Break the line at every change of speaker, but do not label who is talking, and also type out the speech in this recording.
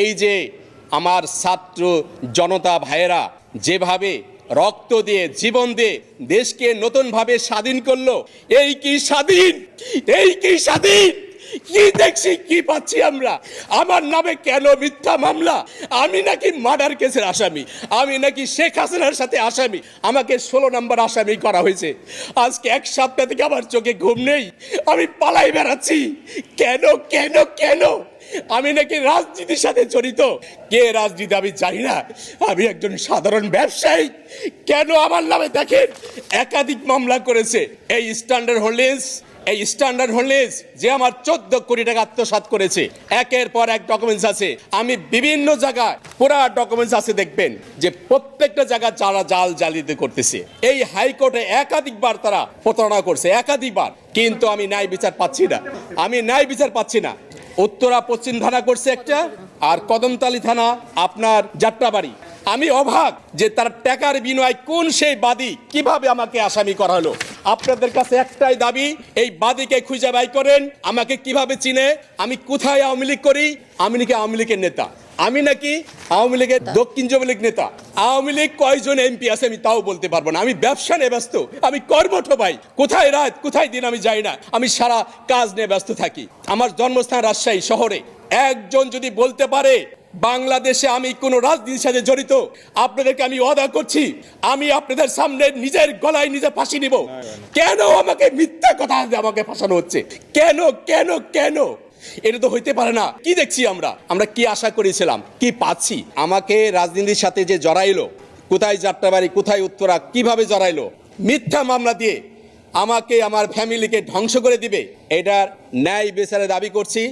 এই যে আমার ছাত্র জনতা ভাইয়েরা যেভাবে রক্ত দিয়ে জীবন দিয়ে দেশকে নতুনভাবে স্বাধীন করল, এই কি স্বাধীন? এই কি স্বাধীন? কি দেখছি, কি পাচ্ছি আমরা? আমার নামে কেন মিথ্যা মামলা? আমি নাকি মার্ডার কেসের আসামি? আমি নাকি শেখ হাসিনার সাথে আসামি? আমাকে ষোলো নম্বর আসামি করা হয়েছে। আজকে এক সপ্তাহ থেকে আমার চোখে ঘুম নেই। আমি পালাই বেড়াচ্ছি। কেন কেন কেন? আমি নাকি রাজনীতির সাথে জড়িত? কে রাজনীতি আমি জানি না। আমি একজন সাধারণ ব্যবসায়ী। কেন আমার নামে দেখেন? একাধিক মামলা করেছে। এই স্ট্যান্ডার্ড হোল্ডিংস এই স্ট্যান্ডার্ড হোল্ডিংস যে আমার চোদ্দ কোটি টাকা আত্মসাৎ করেছে। একের পর এক ডকুমেন্টস আছে। আমি বিভিন্ন জায়গায় পুরা ডকুমেন্টস আছে দেখবেন যে প্রত্যেকটা জায়গা যারা জাল জালিয়াতি করতেছে। এই হাইকোর্টে একাধিকবার তারা প্রতারণা করছে, একাধিকবার। কিন্তু আমি ন্যায় বিচার পাচ্ছি না। আমি ন্যায় বিচার পাচ্ছি না। উত্তরা পশ্চিম থানা করছে একটা, আর কদমতালি থানা আপনার যাত্রাবাড়ি। আমি অভাগ যে তার টাকার বিনয় কোন সেই বাদী কীভাবে আমাকে আসামি করা হলো। আপনাদের কাছে একটাই দাবি, এই বাদীকে খুঁজে বাই করেন, আমাকে কীভাবে চিনে, আমি কোথায় আওয়ামী লীগ করি, আমি নাকি আওয়ামী লীগের নেতা। আমি নাকি আওয়ামী লীগের দক্ষিণ যুবলীগ নেতা। আওয়ামী লীগ কয়জন এমপি আছে আমি তাও বলতে পারব না। আমি ব্যবসা নিয়ে ব্যস্ত আমি কর্মঠ ভাই। কোথায় রাত কোথায় দিন আমি যাই না। আমি সারা কাজ নিয়ে ব্যস্ত থাকি। আমার জন্মস্থান রাজশাহী শহরে। একজন যদি বলতে পারে বাংলাদেশে আমি কোনো রাজনীতির সাথে জড়িত আপনাদেরকে আমি ওয়াদা করছি আমি আপনাদের সামনে নিজের গলায় নিজে ফাঁসি নিব। কেন আমাকে মিথ্যা কথা আমাকে ফাঁসানো হচ্ছে? কেন কেন কেন? এটা তো হইতে পারে না। কি দেখছি আমরা? আমরা কি আশা করেছিলাম? কি পাচ্ছি? আমাকে রাজনীতির সাথে যে জড়াইলো, কোথায় যাত্রাবাড়ি কোথায় উত্তরা, কীভাবে জড়াইলো, মিথ্যা মামলা দিয়ে আমাকে, আমার ফ্যামিলিকে ধ্বংস করে দিবে, এটার ন্যায় বেচারে দাবি করছি।